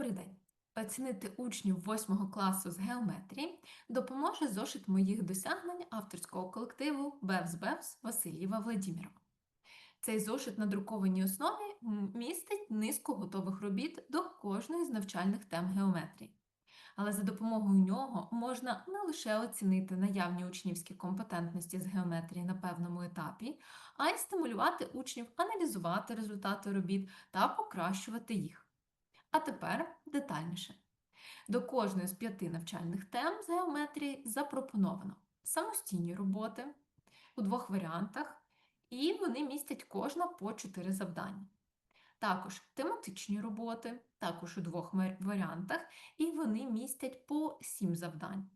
Добрий день! Оцінити учнів 8 класу з геометрії допоможе зошит моїх досягнень авторського колективу Бевс Бевс Васильєва Владімірова. Цей зошит на друкованій основі містить низку готових робіт до кожної з навчальних тем геометрії. Але за допомогою нього можна не лише оцінити наявні учнівські компетентності з геометрії на певному етапі, а й стимулювати учнів аналізувати результати робіт та покращувати їх. А тепер детальніше. До кожної з п'яти навчальних тем з геометрії запропоновано самостійні роботи у двох варіантах, і вони містять кожна по чотири завдання. Також тематичні роботи, також у двох варіантах, і вони містять по сім завдань.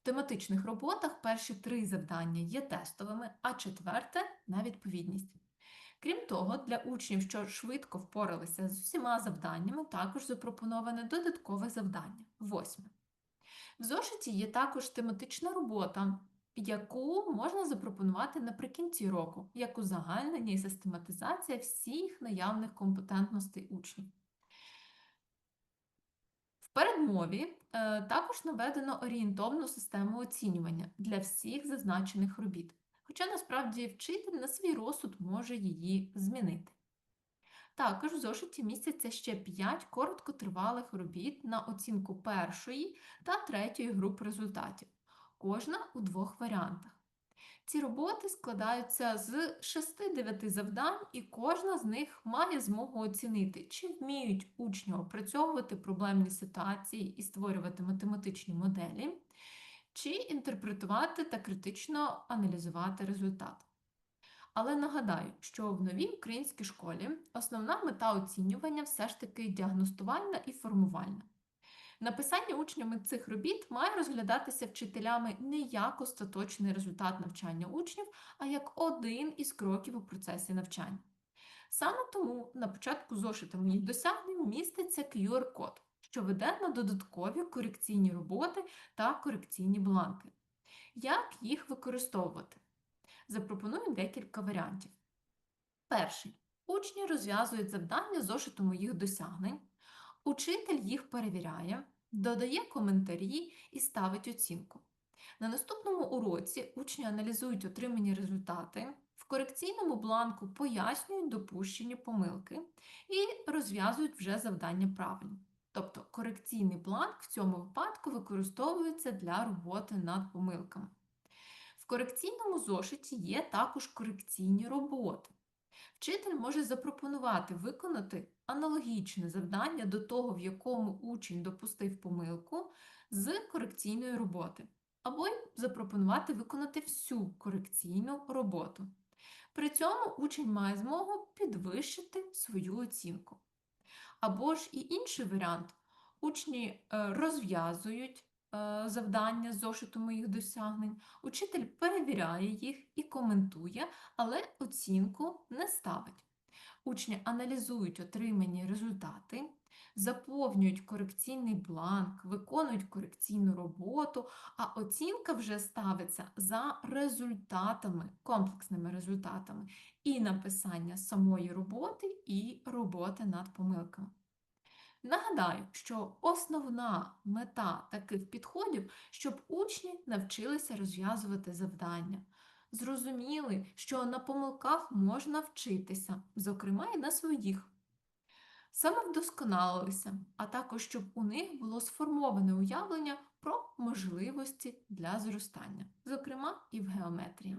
В тематичних роботах перші три завдання є тестовими, а четверте на відповідність. Крім того, для учнів, що швидко впоралися з усіма завданнями, також запропоноване додаткове завдання восьме. В зошиті є також тематична робота, яку можна запропонувати наприкінці року, як узагальнення і систематизація всіх наявних компетентностей учнів. В передмові е, також наведено орієнтовну систему оцінювання для всіх зазначених робіт, хоча насправді вчитель на свій розсуд може її змінити. Також в зошиті містяться ще 5 короткотривалих робіт на оцінку першої та третьої груп результатів, кожна у двох варіантах. Ці роботи складаються з 6-9 завдань, і кожна з них має змогу оцінити, чи вміють учні опрацьовувати проблемні ситуації і створювати математичні моделі, чи інтерпретувати та критично аналізувати результат. Але нагадаю, що в новій українській школі основна мета оцінювання все ж таки діагностувальна і формувальна. Написання учнями цих робіт має розглядатися вчителями не як остаточний результат навчання учнів, а як один із кроків у процесі навчання. Саме тому на початку зошита моїх досягнень міститься QR-код, що веде на додаткові корекційні роботи та корекційні бланки. Як їх використовувати? Запропоную декілька варіантів. Перший. Учні розв'язують завдання зошиту моїх досягнень. Учитель їх перевіряє, додає коментарі і ставить оцінку. На наступному уроці учні аналізують отримані результати, в корекційному бланку пояснюють допущені помилки і розв'язують вже завдання правильно. Тобто корекційний бланк в цьому випадку використовується для роботи над помилками. В корекційному зошиті є також корекційні роботи. Вчитель може запропонувати виконати аналогічне завдання до того, в якому учень допустив помилку з корекційної роботи, або й запропонувати виконати всю корекційну роботу. При цьому учень має змогу підвищити свою оцінку. Або ж і інший варіант: учні е, розв'язують е, завдання з зошиту моїх досягнень, учитель перевіряє їх і коментує, але оцінку не ставить. Учні аналізують отримані результати, заповнюють корекційний бланк, виконують корекційну роботу, а оцінка вже ставиться за результатами, комплексними результатами і написання самої роботи, і роботи над помилками. Нагадаю, що основна мета таких підходів, щоб учні навчилися розв'язувати завдання, зрозуміли, що на помилках можна вчитися, зокрема і на своїх. Саме вдосконалилися, а також щоб у них було сформоване уявлення про можливості для зростання, зокрема і в геометрії.